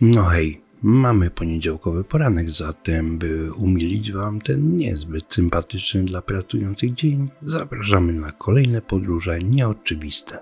No hej, mamy poniedziałkowy poranek, zatem by umilić Wam ten niezbyt sympatyczny dla pracujących dzień, zapraszamy na kolejne podróże nieoczywiste.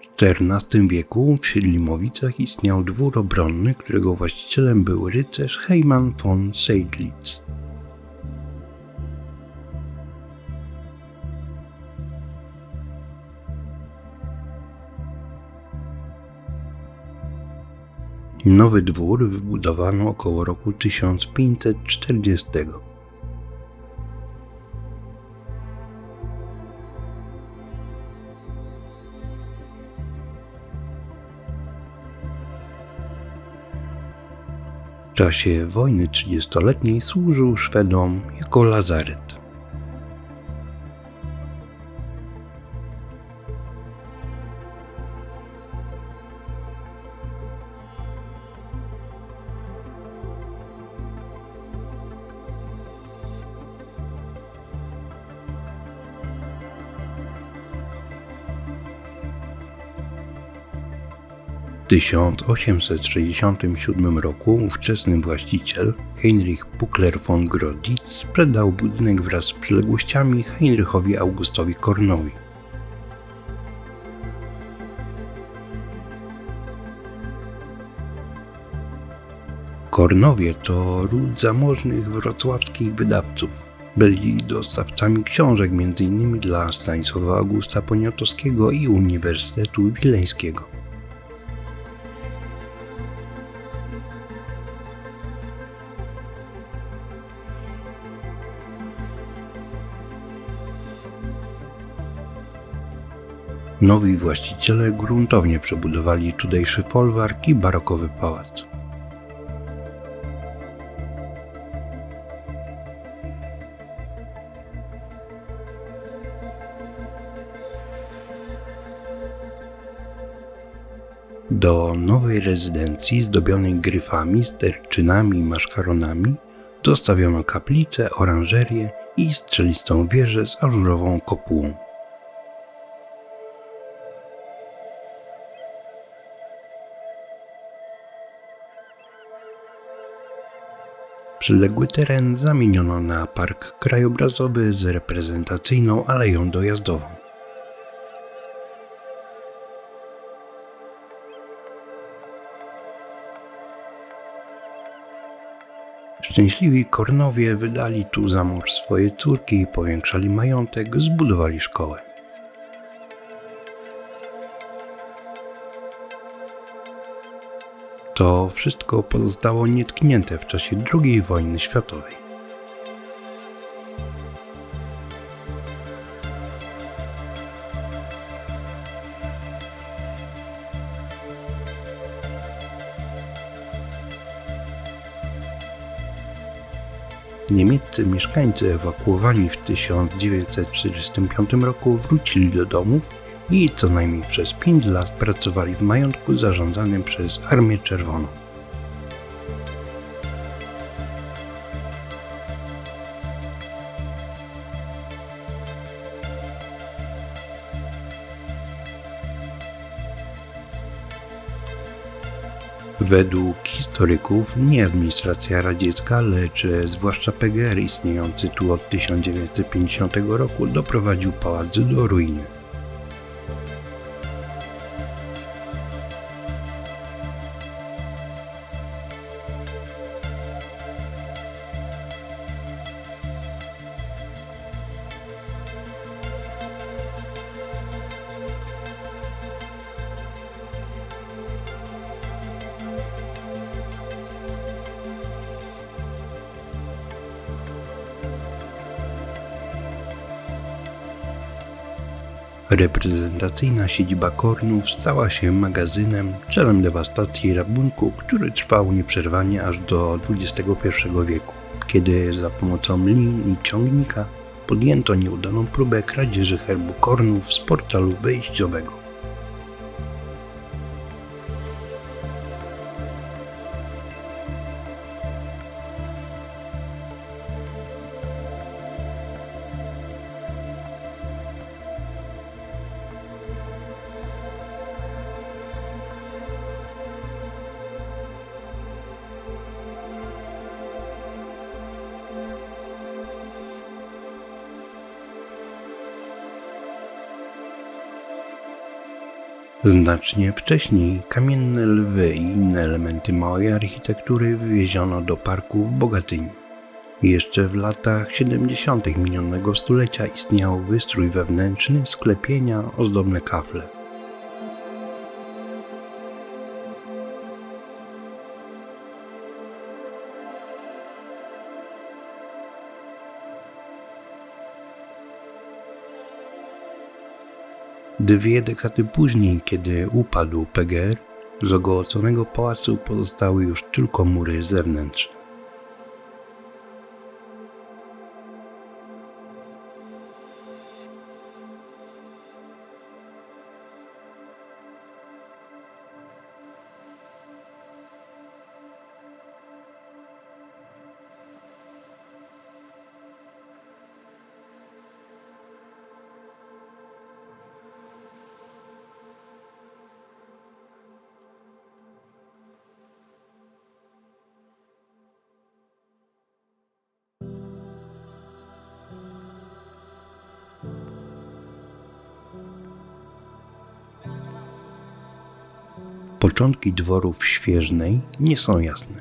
W XIV wieku w Siedlimowicach istniał dwór obronny, którego właścicielem był rycerz Heimann von Seydlitz. Nowy dwór wybudowano około roku 1540. W czasie wojny trzydziestoletniej służył Szwedom jako lazaret. 1867 roku ówczesny właściciel Heinrich Puckler von Groditz sprzedał budynek wraz z przyległościami Heinrichowi Augustowi Kornowi. Kornowie to ród zamożnych wrocławskich wydawców. Byli dostawcami książek m.in. dla Stanisława Augusta Poniatowskiego i Uniwersytetu Wileńskiego. Nowi właściciele gruntownie przebudowali tutejszy folwark i barokowy pałac. Do nowej rezydencji zdobionej gryfami, sterczynami i maszkaronami dostawiono kaplicę, oranżerię i strzelistą wieżę z ażurową kopułą. Przyległy teren zamieniono na park krajobrazowy z reprezentacyjną aleją dojazdową. Szczęśliwi Kornowie wydali tu za swoje córki, powiększali majątek, zbudowali szkołę. To wszystko pozostało nietknięte w czasie II wojny światowej. Niemieccy mieszkańcy ewakuowani w 1945 roku wrócili do domów i co najmniej przez 5 lat pracowali w majątku zarządzanym przez Armię Czerwoną. Według historyków nie administracja radziecka, lecz zwłaszcza PGR istniejący tu od 1950 roku doprowadził pałac do ruiny. Reprezentacyjna siedziba Kornów stała się magazynem, celem dewastacji i rabunku, który trwał nieprzerwanie aż do XXI wieku, kiedy za pomocą linii ciągnika podjęto nieudaną próbę kradzieży herbu Kornów z portalu wejściowego. Znacznie wcześniej kamienne lwy i inne elementy małej architektury wywieziono do parku w Bogatyni. Jeszcze w latach 70. minionego stulecia istniał wystrój wewnętrzny, sklepienia, ozdobne kafle. Dwie dekady później, kiedy upadł PGR, z ogołoconego pałacu pozostały już tylko mury zewnętrzne. Początki dworów Świeżnej nie są jasne.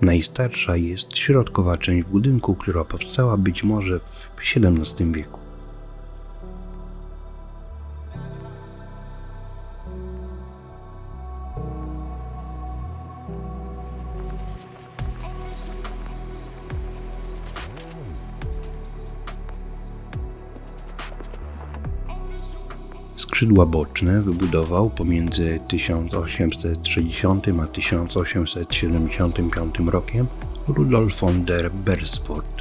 Najstarsza jest środkowa część budynku, która powstała być może w XVII wieku. Skrzydła boczne wybudował pomiędzy 1860 a 1875 rokiem Rudolf von der Beresford.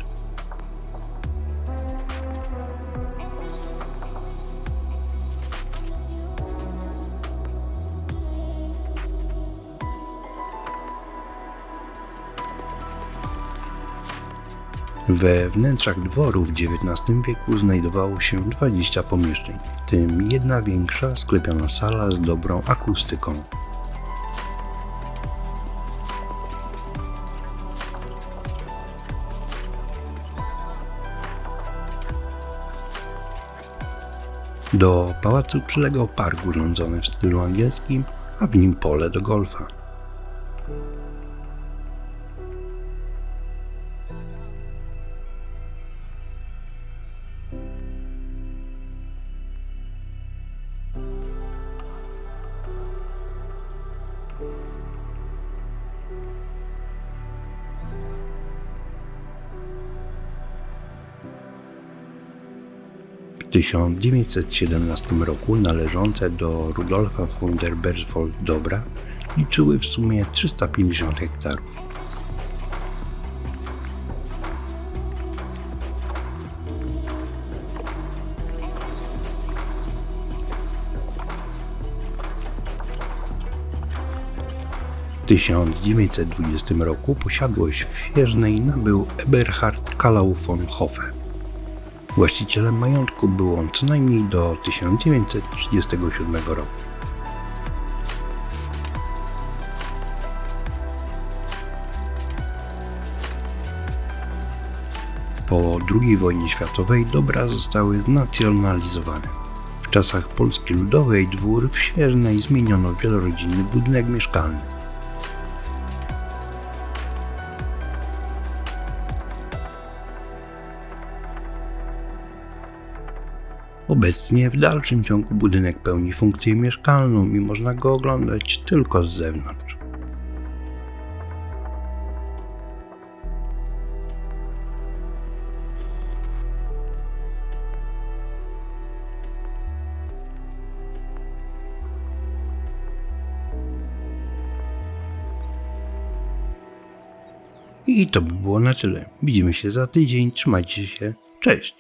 We wnętrzach dworu w XIX wieku znajdowało się 20 pomieszczeń, w tym jedna większa sklepiona sala z dobrą akustyką. Do pałacu przylegał park urządzony w stylu angielskim, a w nim pole do golfa. 1917 roku należące do Rudolfa von der Beresford dobra liczyły w sumie 350 hektarów. W 1920 roku posiadłość w Świeżnej nabył Eberhard Kalau von Hoffe. Właścicielem majątku był on co najmniej do 1937 roku. Po II wojnie światowej dobra zostały znacjonalizowane. W czasach Polski Ludowej dwór w Świeżnej zmieniono wielorodzinny budynek mieszkalny. Obecnie w dalszym ciągu budynek pełni funkcję mieszkalną i można go oglądać tylko z zewnątrz. I to by było na tyle. Widzimy się za tydzień. Trzymajcie się. Cześć.